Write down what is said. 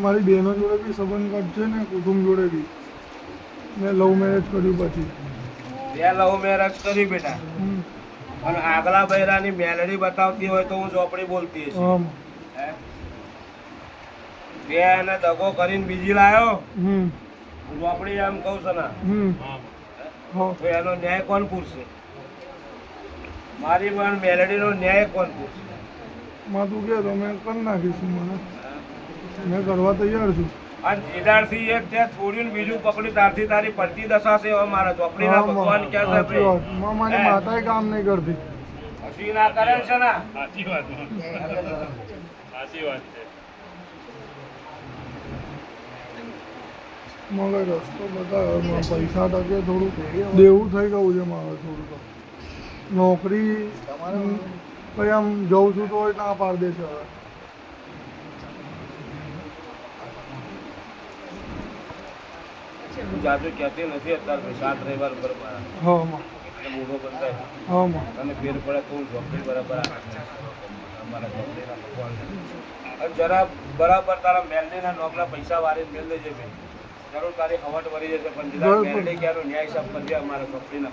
મારી બહેનો જોડે બી સંબંધ કટ છે ને કુટુંબ જોડે બી. મેં લવ મેરેજ કર્યું પછી. બે લવ મેરેજ કરી બેટા. હમ. અને આગલા બૈરાની મેલડી બતાવતી હોય તો હું ચોપડી બોલતી હશે બે એને દગો કરીને બીજી લાયો. હમ. હું ચોપડી એમ કહું છું ને. હમ. તો એનો ન્યાય કોણ પૂરશે? મારી પણ મેલડીનો ન્યાય કોણ પૂરશે? માં તું કે તો મેં કરી નાખીશું મને. મેં કરવા તૈયાર છું. અને જીદારથી એક ત્યાં છોડ્યું બીજું પકડી તારથી તારી પડતી દશા છે હવે મારા. ચોપડીના ભગવાન ક્યાં છે મારી માતાએ કામ નહીં કરતી. હસી ના કરે છે ના? સાચી વાત સાચી વાત છે. મને રસ્તો બતાવ્યો પૈસા ટકે થોડું. દેવું થઈ ગયું છે મારે થોડું તો. નોકરી કઈ આમ જઉં છું તો ના પાડ દેશે હવે. હું જાજુ કહેતી નથી અત્યારે સાત રવિવાર ઉપર હા માં એટલે બંધાય હા ફેર પડે તો હું ચોપડી બરાબર અમારા ચોપડીના ભગવાન. જરા બરાબર તારા મેલડીના નોકરા પૈસા વારી મેલ દેજે ભાઈ જરૂર તારી હવટ વળી જશે પણ જરા. મેલડી ક્યાંનો ન્યાય સાહેબ કરજે અમારા કરી દીધું.